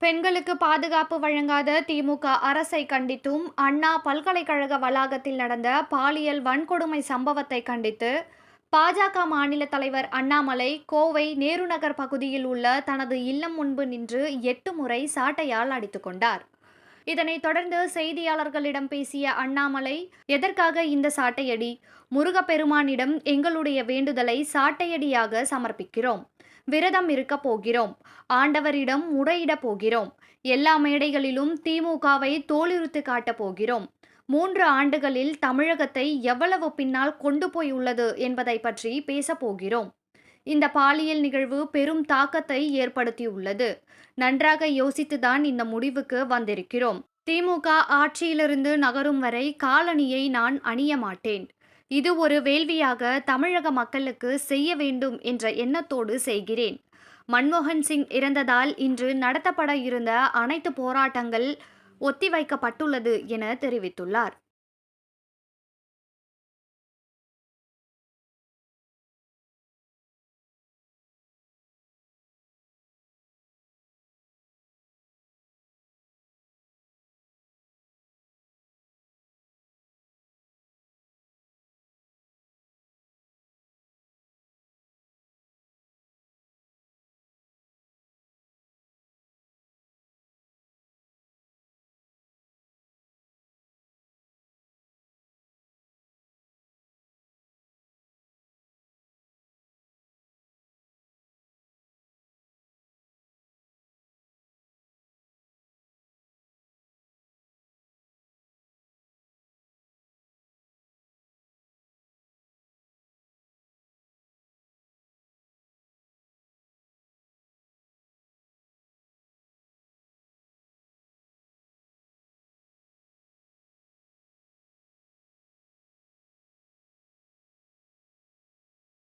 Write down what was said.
பெண்களுக்கு பாதுகாப்பு வழங்காத திமுக அரசை கண்டித்தும் அண்ணா பல்கலைக்கழக வளாகத்தில் நடந்த பாலியல் வன்கொடுமை சம்பவத்தை கண்டித்து பாஜக மாநில தலைவர் அண்ணாமலை கோவை நேருநகர் பகுதியில் உள்ள தனது இல்லம் முன்பு நின்று எட்டு முறை சாட்டையால் அடித்து கொண்டார். இதனைத் தொடர்ந்து செய்தியாளர்களிடம் பேசிய அண்ணாமலை எதற்காக இந்த சாட்டையடி? முருகப்பெருமானிடம் எங்களுடைய வேண்டுதலை சாட்டையடியாக சமர்ப்பிக்கிறோம். விரதம் இருக்கப் போகிறோம். ஆண்டவரிடம் முறையிடப் போகிறோம். எல்லா மேடைகளிலும் திமுகவை தோலுரித்து காட்டப் போகிறோம். மூன்று ஆண்டுகளில் தமிழகத்தை எவ்வளவு பின்னால் கொண்டு போய் உள்ளது என்பதை பற்றி பேசப்போகிறோம் இந்த பாலியல் நிகழ்வு பெரும் தாக்கத்தை ஏற்படுத்தியுள்ளது. நன்றாக யோசித்துதான் இந்த முடிவுக்கு வந்திருக்கிறோம். திமுக ஆட்சியிலிருந்து நகரும் வரை காலணியை நான் அணிய மாட்டேன். இது ஒரு வேள்வியாக தமிழக மக்களுக்கு செய்ய வேண்டும் என்ற எண்ணத்தோடு செய்கிறேன். மன்மோகன் சிங் இறந்ததால் இன்று நடத்தப்பட இருந்த அனைத்து போராட்டங்கள் ஒத்திவைக்கப்பட்டுள்ளது என தெரிவித்துள்ளார்.